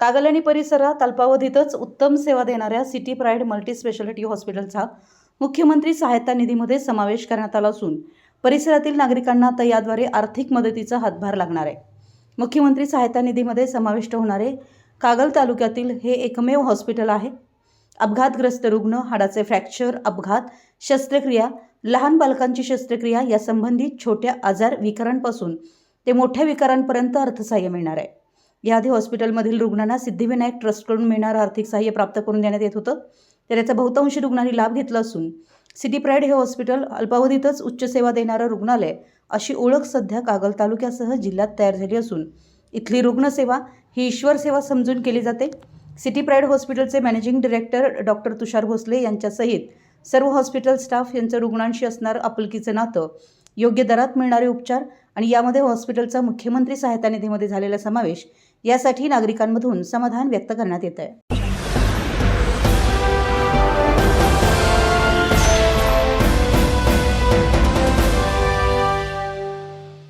कागल परिसरात अल्पावधीतच उत्तम सेवा देणाऱ्या सिटी प्राईड मल्टी स्पेशालिटी हॉस्पिटलचा मुख्यमंत्री सहायता निधीमध्ये समावेश करण्यात आला असून परिसरातील नागरिकांना आता याद्वारे आर्थिक मदतीचा हातभार लागणार आहे. मुख्यमंत्री सहायता निधीमध्ये समाविष्ट होणारे कागल तालुक्यातील हे एकमेव हॉस्पिटल आहे. अपघातग्रस्त रुग्ण हाडाचे फ्रॅक्चर अपघात शस्त्रक्रिया लहान बालकांची शस्त्रक्रिया यासंबंधी छोट्या आजार विकारांपासून ते मोठ्या विकारांपर्यंत अर्थसहाय्य मिळणार आहे. याआधी हॉस्पिटलमधील रुग्णांना सिद्धिविनायक ट्रस्टकडून मिळणारं आर्थिक सहाय्य प्राप्त करून देण्यात येत होतं. तर याचा बहुतांशी रुग्णांनी लाभ घेतला असून सिटी प्राईड हे हॉस्पिटल अल्पावधीतच उच्च सेवा देणारं रुग्णालय अशी ओळख सध्या कागल तालुक्यासह जिल्ह्यात तयार झाली असून इथली रुग्णसेवा ही ईश्वर सेवा समजून केली जाते. सिटी प्राईड हॉस्पिटलचे managing director doctor Tushar Bhosale यांच्यासहित सर्व हॉस्पिटल स्टाफ यांचं रुग्णांशी असणारं आपुलकीचं नातं योग्य दरात मिळणारे उपचार आणि यामध्ये हॉस्पिटलचा मुख्यमंत्री सहायता निधीमध्ये झालेला समावेश यासाठी नागरिकांमधून समाधान व्यक्त करण्यात येत आहे